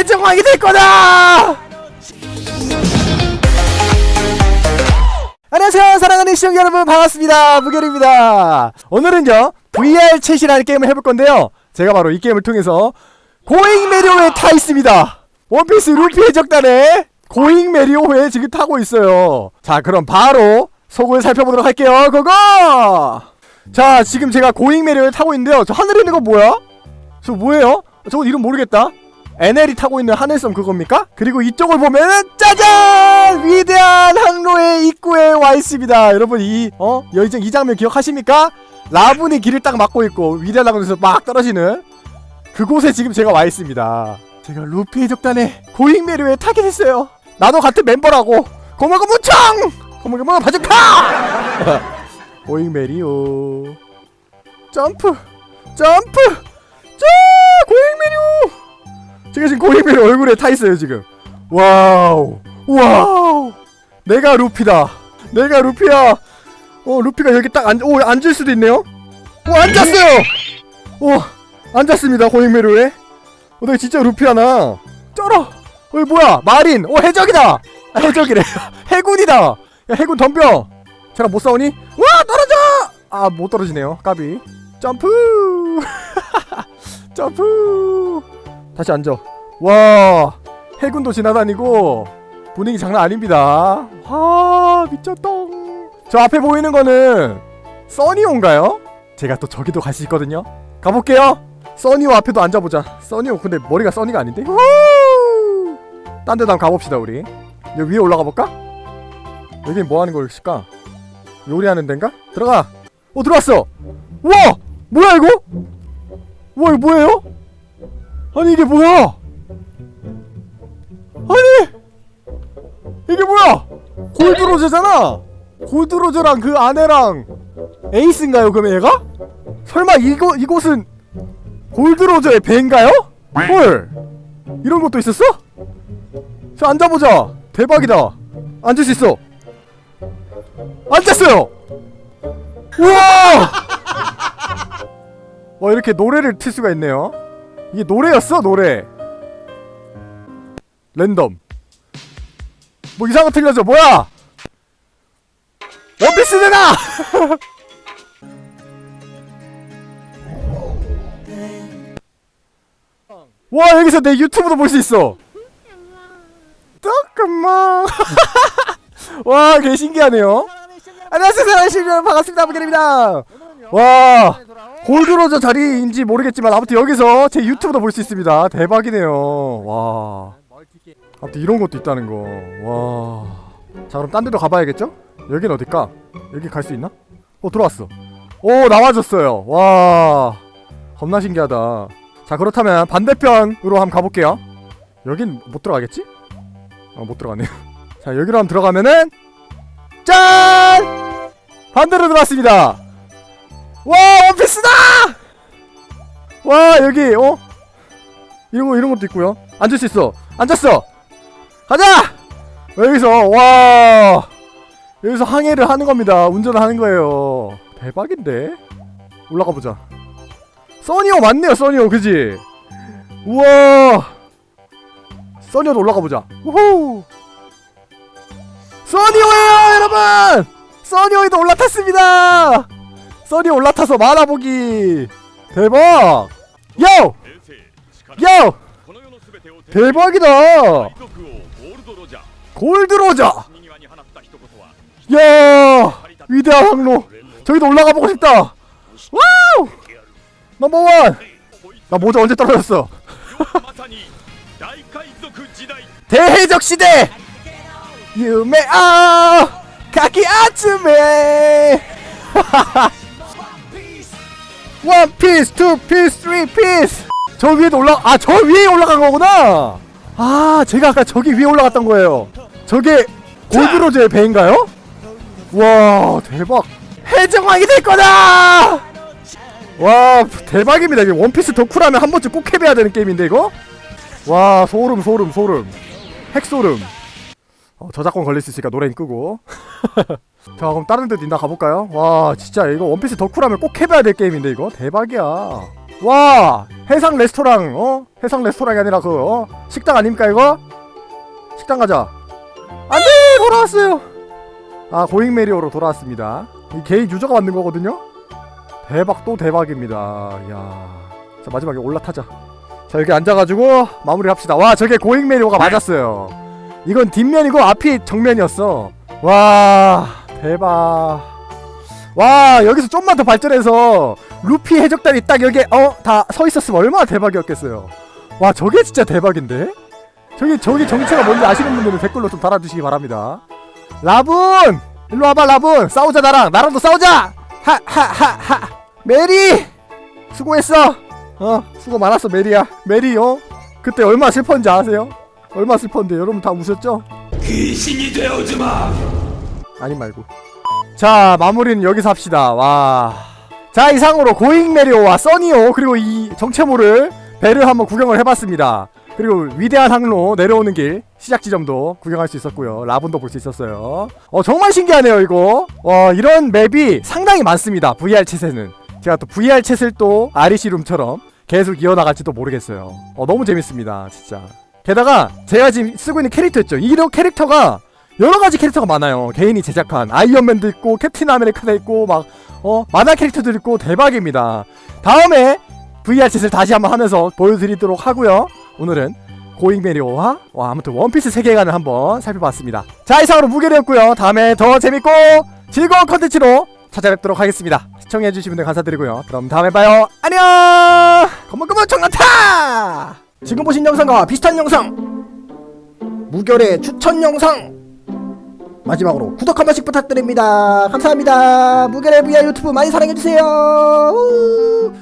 해적왕이 될 거다! 안녕하세요 사랑하는 시청자 여러분 반갑습니다. 무결입니다. 오늘은요 VR 챗이라는 게임을 해볼 건데요. 제가 바로 이 게임을 통해서 고잉 메리오에 타 있습니다. 원피스 루피 해적단의 고잉 메리오에 지금 타고 있어요. 자 그럼 바로 속을 살펴보도록 할게요. 고고! 자 지금 제가 고잉 메리오에 타고 있는데요. 저 하늘에 있는 거 뭐야? 저 뭐예요? 저거 이름 모르겠다 NL이 타고 있는 하늘섬 그겁니까? 그리고 이쪽을 보면은 짜잔! 위대한 항로의 입구에 와 있습니다. 여러분 이 어? 여의정 이 장면 기억하십니까? 라분이 길을 딱 막고 있고 위대한 항로에서 막 떨어지는 그곳에 지금 제가 와 있습니다. 제가 루피 해적단의 고잉 메리오에 타게 됐어요. 나도 같은 멤버라고. 고마고 무청! 고마고 바주카! 고잉 메리오 점프 점프 제가 지금 고잉벨 얼굴에 타 있어요 지금. 와우, 와우. 내가 루피다. 내가 루피야. 어, 루피가 여기 딱 앉, 오, 앉을 수도 있네요. 오, 앉았어요. 오, 앉았습니다 고잉벨에. 어, 내가 진짜 루피야나. 쩔어. 어이 뭐야? 마린. 오, 해적이다. 아, 해적이래. 해군이다. 야, 해군 덤벼. 쟤랑 못 싸우니? 와, 떨어져. 아, 못 떨어지네요. 까비. 점프. 점프. 다시 앉아. 와 해군도 지나다니고 분위기 장난 아닙니다. 와 미쳤다. 저 앞에 보이는 거는 써니온가요? 제가 또 저기도 갈 수 있거든요. 가볼게요. 써니오 앞에도 앉아보자. 써니오 근데 머리가 써니가 아닌데? 딴 데도 한번 가봅시다 우리. 여기 위에 올라가 볼까? 여긴 뭐 하는 걸까? 요리하는 데인가? 들어가. 어 들어왔어. 와 뭐야 이거? 와 이거 뭐예요? 아니 이게 뭐야? 아니 이게 뭐야? 골드로즈잖아. 골드로즈랑 그 아내랑 에이스인가요? 그럼 얘가? 설마 이거 이곳은 골드로즈의 배인가요? 헐 이런 것도 있었어? 자 앉아보자. 대박이다. 앉을 수 있어. 앉았어요. 우와! 와 이렇게 노래를 틀 수가 있네요. 이게 노래였어 노래. 랜덤. 뭐 이상한 거 틀려져 뭐야? 원피스 내놔 와 여기서 내 유튜브도 볼 수 있어. 잠깐만. 와개 신기하네요. 안녕하세요 사랑하는 시청자 반갑습니다 무결입니다 와 골드로저 자리인지 모르겠지만 아무튼 여기서 제 유튜브도 볼 수 있습니다. 대박이네요. 와. 아무튼 이런 것도 있다는 거. 와. 자 그럼 딴 데로 가봐야겠죠? 여긴 어딜까? 여기 갈 수 있나? 어 들어왔어. 오 나와줬어요. 와. 겁나 신기하다. 자 그렇다면 반대편으로 한번 가볼게요. 여긴 못 들어가겠지? 어못 들어가네요. 자 여기로 한번 들어가면은 짠! 반대로 들어왔습니다. 와 원피스다! 와 여기 어 이런 거 이런 것도 있고요. 앉을 수 있어. 앉았어. 가자. 여기서 와 여기서 항해를 하는 겁니다. 운전을 하는 거예요. 대박인데. 올라가 보자. 써니오 맞네요. 써니오 그지? 우와. 써니오도 올라가 보자. 우후. 써니오예요 여러분. 써니오에도 올라탔습니다. 써니 올라타서 말아보기. 대박. 요! 요! 대박이다. 골드로저 야! 위대한 항로. 저기도 올라가 보고 싶다. 와우! 넘버원. 나 모자 언제 떨어졌어? 대해적 시대! 유메 아! 가기 아츠메 원 피스, 투 피스, 쓰리 피스. 저 위에도 올라 아, 저 위에 올라간 거구나. 아, 제가 아까 저기 위에 올라갔던 거예요. 저게 골드로즈의 배인가요? 와, 대박. 해적왕이 될 거다. 와, 대박입니다. 이게 원피스 덕후라면 한 번쯤 꼭 해봐야 되는 게임인데 이거. 와, 소름, 소름, 소름. 핵소름. 어, 저작권 걸릴 수 있으니까 노래는 끄고. 자 그럼 다른 데도 있나 가볼까요? 와 진짜 이거 원피스 덕후라면 꼭 해봐야 될 게임인데 이거? 대박이야. 와 해상 레스토랑 어? 해상 레스토랑이 아니라 그 어? 식당 아닙니까 이거? 식당 가자. 안돼! 돌아왔어요. 아 고잉 메리오로 돌아왔습니다. 이 개인 유저가 만든 거거든요? 대박 또 대박입니다. 야자 마지막에 올라타자. 자 여기 앉아가지고 마무리 합시다. 와 저게 고잉 메리오가 맞았어요. 이건 뒷면이고 앞이 정면이었어. 와 대박. 와 여기서 좀만 더 발전해서 루피 해적단이 딱 여기에 어 다 서 있었으면 얼마나 대박이었겠어요. 와 저게 진짜 대박인데? 저기 저기 정체가 뭔지 아시는 분들은 댓글로 좀 달아주시기 바랍니다. 라분! 일로 와봐 라분! 싸우자 나랑! 나랑도 싸우자! 하하하하! 메리! 수고했어! 어 수고 많았어 메리야. 메리 어? 그때 얼마나 슬펐는지 아세요? 얼마나 슬펐는데 여러분 다 우셨죠? 귀신이 되어지 마. 아니 말고. 자 마무리는 여기서 합시다. 와. 자 이상으로 고잉 메리오와 써니오 그리고 이 정체모를 배를 한번 구경을 해봤습니다. 그리고 위대한 항로 내려오는 길 시작 지점도 구경할 수 있었고요. 라분도 볼 수 있었어요. 어 정말 신기하네요 이거. 와 이런 맵이 상당히 많습니다. VR 챗에는 제가 또 VR 챗을 또 아리시룸처럼 계속 이어나갈지도 모르겠어요. 어 너무 재밌습니다 진짜. 게다가 제가 지금 쓰고 있는 캐릭터 있죠. 이런 캐릭터가 여러 가지 캐릭터가 많아요. 개인이 제작한 아이언맨도 있고 캡틴 아메리카도 있고 막 어, 만화 캐릭터도 있고 대박입니다. 다음에 VR 챗을 다시 한번 하면서 보여드리도록 하고요. 오늘은 고잉 메리오와 와, 아무튼 원피스 세계관을 한번 살펴봤습니다. 자 이상으로 무게되었고요. 다음에 더 재밌고 즐거운 컨텐츠로 찾아뵙도록 하겠습니다. 시청해주신 분들 감사드리고요. 그럼 다음에 봐요. 안녕! 건물건물 청나타! 지금 보신 영상과 비슷한 영상 무결의 추천 영상 마지막으로 구독 한 번씩 부탁드립니다. 감사합니다. VR 유튜브 많이 사랑해주세요.